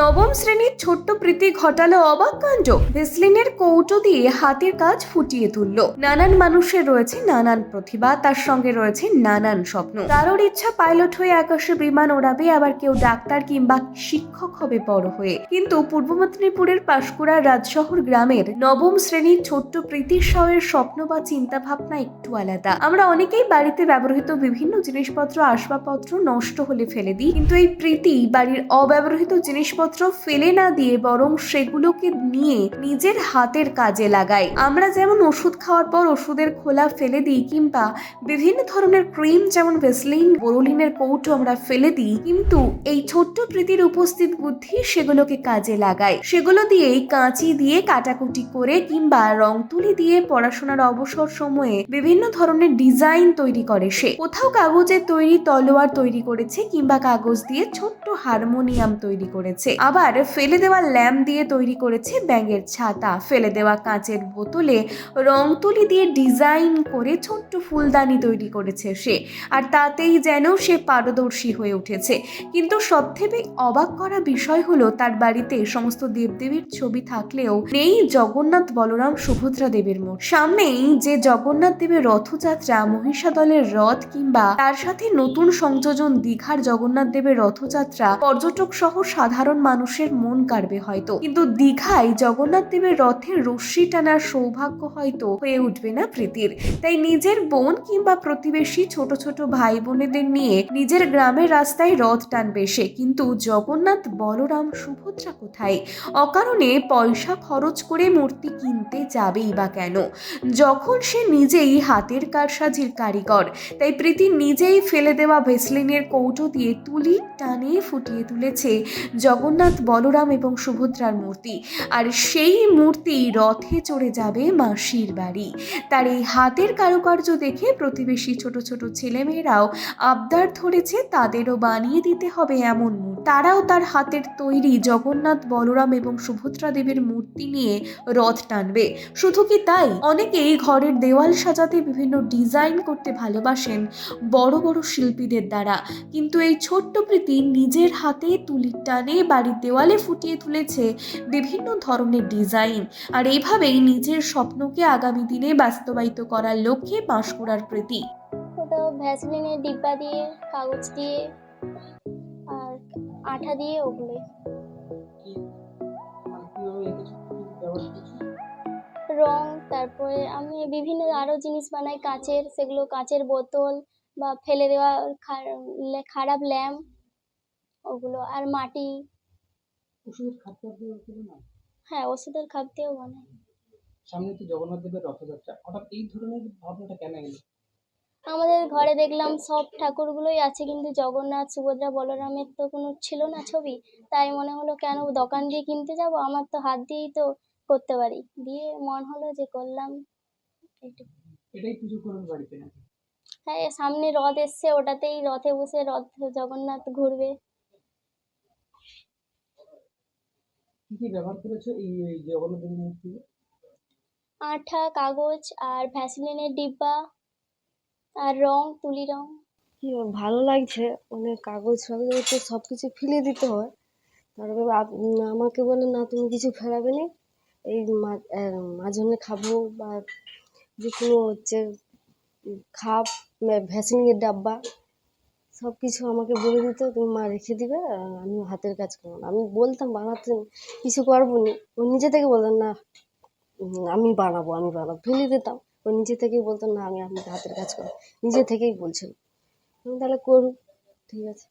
নবম শ্রেণির ছোট্ট প্রীতি ঘটালো অবাক কাণ্ড। ভেসলিনের কৌটো দিয়ে হাতের কাজ ফুটিয়ে তুলল। নানান মানুষের রয়েছে নানান প্রতিভা, তার সঙ্গে রয়েছে নানান স্বপ্ন। কারোর ইচ্ছা পাইলট হয়ে আকাশে বিমান ওড়াবে, আবার কেউ ডাক্তার কিংবা শিক্ষক হবে বড় হয়ে। কিন্তু পূর্ব মেদিনীপুরের পাঁশকুড়ার রাজশহর গ্রামের নবম শ্রেণির ছোট্ট প্রীতি সাউয়ের স্বপ্ন বা চিন্তা ভাবনা একটু আলাদা। আমরা অনেকেই বাড়িতে ব্যবহৃত বিভিন্ন জিনিসপত্র, আসবাবপত্র নষ্ট হলে ফেলে দিই, কিন্তু এই প্রীতি বাড়ির অব্যবহৃত জিনিসপত্র ফেলে না দিয়ে বরং সেগুলোকে নিয়ে নিজের হাতের কাজে লাগায়। আমরা যেমন ওষুধ খাওয়ার পর ওষুধের খোলা ফেলে দিই কিংবা বিভিন্ন ধরনের ক্রিম যেমন ভেসলিন বোরোলিনের কৌটো আমরা ফেলে দিই, কিন্তু এই ছোট্ট প্রীতির উপস্থিত বুদ্ধি সেগুলোকে কাজে লাগায়। সেগুলো দিয়েই কাঁচি দিয়ে কাটাকুটি করে কিংবা রং তুলি দিয়ে পড়াশোনার অবসর সময়ে বিভিন্ন ধরনের ডিজাইন তৈরি করে সে। কোথাও কাগজের তৈরি তলোয়ার তৈরি করেছে কিংবা কাগজ দিয়ে ছোট্ট হারমোনিয়াম তৈরি করেছে। আবার ফেলে দেওয়া ল্যাম্প দিয়ে তৈরি করেছে ব্যাঙের ছাতা। ফেলে দেওয়া কাঁচের বোতলে রং তুলি দিয়ে ডিজাইন করে ছোট্ট ফুলদানি তৈরি করেছে সে। আর তাতেই যেন সে পারদর্শী হয়ে উঠেছে। কিন্তু সবথেকে অবাক করা বিষয় হলো, তার বাড়িতে সমস্ত দেবদেবীর ছবি থাকলেও নেই জগন্নাথ বলরাম সুভদ্রা দেবের মূর্তি। সামনেই যে জগন্নাথ দেবের রথযাত্রা মহিষাদলের রথ কিংবা তার সাথে নতুন সংযোজন দীঘার জগন্নাথ দেবের রথযাত্রা পর্যটক সহ সাধারণ মানুষের মন কাড়বে হয়তো। কিন্তু দীঘায় জগন্নাথ দেবের রথের রশ্মি টানার সৌভাগ্য হয়তো হয়ে উঠবে না প্রীতির। তাই নিজের বোন কিংবা প্রতিবেশী ছোট ছোট ভাই বোনেদের নিয়ে নিজের গ্রামের রাস্তায় রথ টানবে সে। কিন্তু জগন্নাথ বলরাম সুভদ্রা কোথায়? অকারণে পয়সা খরচ করে মূর্তি কিনতে যাবেই বা কেন? যখন সে নিজেই হাতের কারসাজির কারিগর, তাই প্রীতি নিজেই ফেলে দেওয়া ভেসলিনের কৌটো দিয়ে তুলি টানে ফুটিয়ে তুলেছে জগন্নাথ বলরাম এবং সুভদ্রার মূর্তি। আর সেই মূর্তি রথে চড়ে যাবে মাসির বাড়ি। তার এই হাতের কারুকার্য দেখে প্রতিবেশী ছোট ছোট ছেলেমেয়েরাও আবদার ধরেছে, তাদেরও বানিয়ে দিতে হবে এমন তারাও তার হাতের তৈরি জগন্নাথ, বলরাম এবং সুভদ্রা দেবীর মূর্তি নিয়ে রথ টানবে। শুধু কি তাই? অনেকেই ঘরের দেওয়াল সাজাতে বিভিন্ন ডিজাইন করতে ভালোবাসেন বড় বড় শিল্পীদের দ্বারা। কিন্তু এই ছোট্ট প্রীতি নিজের হাতে তুলির টানে বাড়ির দেওয়ালে ফুটিয়ে তুলেছে বিভিন্ন ধরনের ডিজাইন। আর এইভাবেই নিজের স্বপ্নকে আগামী দিনে বাস্তবায়িত করার লক্ষ্যে পাঁশকুড়ার প্রীতি ওটা ভ্যাসলিনের ডিব্বা দিয়ে, কাগজ দিয়ে, আর আঠা দিয়ে করছ রং, তারপরে আমি বিভিন্ন আরও জিনিস বানাই, কাচের, সেগুলো কাচের বোতল বা ফেলে দেওয়া খারাপ ল্যাম্প, ওগুলো, আর মাটি। ওষুধের খাদ্য না হ্যাঁ ওষুধের খাপ দিয়েও বানাই সামনে তো জগন্নাথ দেবের রথযাত্রা। হঠাৎ এই ধরনের ভাবনাটা কেন এলো? আমাদের ঘরে দেখলাম সব ঠাকুরগুলোই আছে কিন্তু জগন্নাথ সুভদ্রা বলরামের তো কোনো ছিল না ছবি। তাই মনে হলো কেন দোকান দিয়ে কিনতে যাব? আমার তো হাত দিয়েই তো করতে পারি। দিয়ে মন হলো যে করলাম। এটাই পুজো করবে বাড়িতে হ্যাঁ সামনে রথ এসছে ওটাতেই রথে বসে রথ জগন্নাথ ঘুরবে। কি কি ব্যবহার করেছ এই জগন্নাথ দেবের মূর্তি আঠা কাগজ আর ভ্যাসলিনের ডিব্বা আর রং তুলি রং। কি ভালো লাগছে। মানে কাগজ ফাগজ তো সব কিছু ফেলে দিতে হয়। তারপরে আমাকে বলে না তুমি কিছু ফেলাবে না। এই মা- আহ, মাঝখানে খাব বা যে কোনো হচ্ছে খাপ ভ্যাসলিনের ডাব্বা। সব কিছু আমাকে বলে দিত, তুমি মা রেখে দিবে আমি হাতের কাজ করব আমি বলতাম বানাতে কিছু করব নি ও নিজে থেকে বলতাম না আমি বানাবো আমি বানাবো। ফেলে দিতাম। ও নিজে থেকেই বলতো, না, আমি আমি হাতের কাজ করব নিজে থেকেই বলছিল। তাহলে করুক, ঠিক আছে।